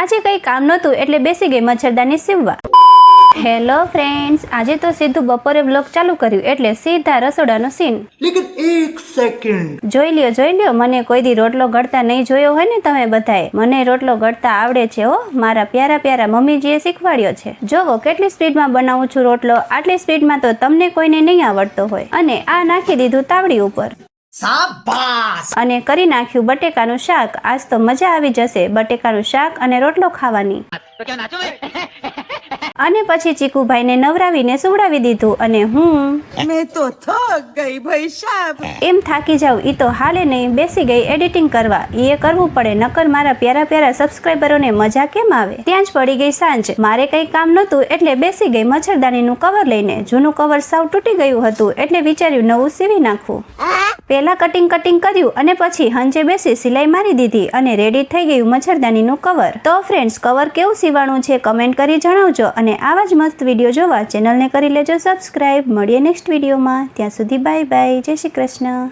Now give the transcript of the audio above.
આજે કંઈ કામ નહોતું એટલે બેસી ગઈ મચ્છરદાની સીવવા. હેલો ફ્રેન્ડ્સ આજે તો સીધું બપોરે વ્લોગ ચાલુ કર્યું એટલે સીધા રસોડાનો સીન લેકિન એક સેકન્ડ જોઈ લ્યો જોઈ લ્યો મને કોઈ દી રોટલો ગળતા નહીં જોયો હોય ને તમે બધાએ. મને રોટલો ગળતા આવડે છે હો મારા પ્યારા પ્યારા મમ્મીજીએ શીખવાડ્યો છે. જોવો કેટલી સ્પીડમાં બનાવું છું રોટલો આટલી સ્પીડમાં તો તમને કોઈને નહીં આવડતો હોય. અને આ નાખી દીધું તાવડી ઉપર. અને કરી નાખ્યું બટેકાનું શાક. આજ તો મજા આવી જશે. બટેકાનું શાક અને રોટલો ખાવાની. અને પછી ચીકુભાઈને નવરાવીને સુવડાવી દીધું અને હું મેં તો થક ગઈ ભાઈ સાહેબ એમ થાકી જાઉં ઈ તો હાલે નહીં બેસી ગઈ એડિટિંગ કરવા. એ કરવું પડે નકર મારા પ્યારા પ્યારા સબસ્ક્રાઈબરોને મજા કેમ આવે? ત્યાં જ પડી ગઈ સાંજ. મારે કંઈ કામ નહોતું એટલે બેસી ગઈ મચ્છરદાનીનું કવર લઈને. જૂનું કવર સાવ તૂટી ગયું હતું એટલે વિચાર્યું નવું સીવી નાખવું પહેલાં કટિંગ કટિંગ કર્યું અને પછી હંજે બેસી સિલાઈ મારી દીધી અને રેડી થઈ ગયું મચ્છરદાનીનું કવર. તો ફ્રેન્ડ્સ કવર કેવું સીવાનું છે? કમેન્ટ કરી જણાવજો અને અને આવા જ મસ્ત વીડિયો જોવા ચેનલને કરી લેજો સબસ્ક્રાઈબ મળીએ નેક્સ્ટ વિડીયોમાં. ત્યાં સુધી બાય બાય. જય શ્રી કૃષ્ણ.